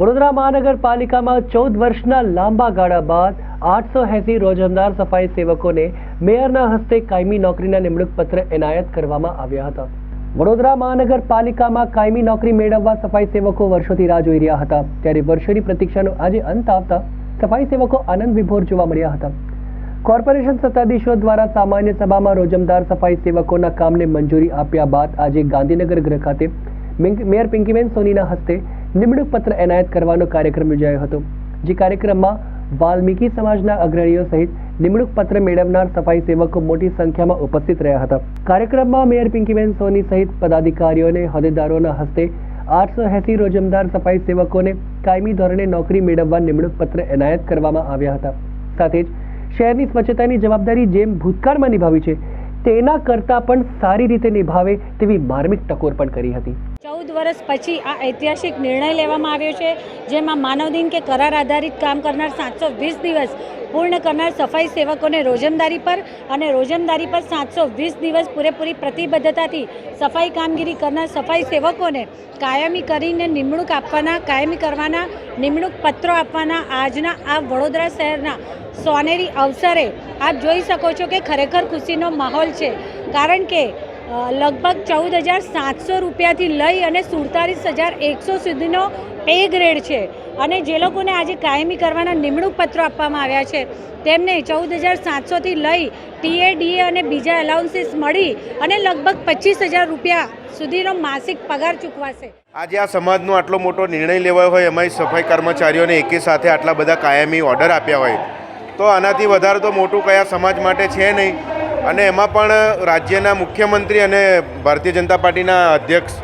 વડોદરા મહાનગરપાલિકામાં ચૌદ વર્ષના લાંબા ગાળા બાદ આઠસો એસી રોજમદાર સફાઈ સેવકોને મેયરના હસ્તે કાયમી નોકરીના નિમણૂક પત્ર એનાયત કરવામાં આવ્યા હતા. વડોદરા મહાનગરપાલિકામાં કાયમી નોકરી મેળવવા સફાઈ સેવકો વર્ષોથી રાહ જોઈ રહ્યા હતા. ત્યારે વર્ષોની પ્રતીક્ષાનો આજે અંત આવતા સફાઈ સેવકો આનંદ વિભોર જોવા મળ્યા હતા. કોર્પોરેશન સત્તાધીશો દ્વારા સામાન્ય સભામાં રોજમદાર સફાઈ સેવકોના કામને મંજૂરી આપ્યા બાદ આજે ગાંધીનગર ગૃહ ખાતે મેયર પિંકીબેન સોનીના હસ્તે નિમણૂક પત્ર એનાયત કરવાનો કાર્યક્રમ યોજાયો હતો, જે કાર્યક્રમમાં વાલ્મીકી સમાજના અગ્રણીઓ સહિત નિમણૂક પત્ર મેળવનાર સફાઈ સેવકો મોટી સંખ્યામાં ઉપસ્થિત રહ્યા હતા. કાર્યક્રમમાં મેયર પિંકીબેન સોની સહિત પદાધિકારીઓ અને હોદ્દેદારોના હસ્તે આઠસો એસી રોજમદાર સફાઈ સેવકોને કાયમી ધોરણે નોકરી મેળવવા નિમણૂક પત્ર એનાયત કરવામાં આવ્યા હતા. સાથે જ શહેરની સ્વચ્છતાની જવાબદારી જેમ ભૂતકાળમાં નિભાવી છે, તેના કરતાં પણ સારી રીતે નિભાવે તેવી માર્મિક ટકોર પણ કરી હતી. ચૌદ વર્ષ પછી આ ઐતિહાસિક નિર્ણય લેવામાં આવ્યો છે, જેમાં માનવદિન કે કરાર આધારિત કામ કરનાર સાતસો વીસ દિવસ પૂર્ણ કરનાર સફાઈ સેવકોને રોજમદારી પર અને રોજમદારી પર સાતસો વીસ દિવસ પૂરેપૂરી પ્રતિબદ્ધતાથી સફાઈ કામગીરી કરનાર સફાઈ સેવકોને કાયમી કરીને નિમણૂક આપવાના, કાયમી કરવાના, નિમણૂક પત્રો આપવાના આજના આ વડોદરા શહેરના સોનેરી અવસરે આપ જોઈ શકો છો કે ખરેખર ખુશીનો માહોલ છે. કારણ કે લગભગ ચૌદ હજાર સાતસો રૂપિયાથી લઈ અને સુડતાલીસ હજાર એકસો સુધીનો પે ગ્રેડ છે. અને જે લોકોને આજે કાયમી કરવાના નિમણૂક પત્રો આપવામાં આવ્યા છે, તેમને ચૌદ હજાર સાતસોથી લઈ ટીએ, ડીએ અને બીજા એલાઉન્સીસ મળી અને લગભગ પચીસ હજાર રૂપિયા સુધીનો માસિક પગાર ચૂકવાશે. આજે આ સમાજનો આટલો મોટો નિર્ણય લેવાયો હોય, એમાંય સફાઈ કર્મચારીઓને એકી સાથે આટલા બધા કાયમી ઓર્ડર આપ્યા હોય. તો આનાથી વધારે તો મોટું કયા સમાજ માટે છે નહીં. અને એમાં પણ રાજ્યના મુખ્યમંત્રી અને ભારતીય જનતા પાર્ટીના અધ્યક્ષ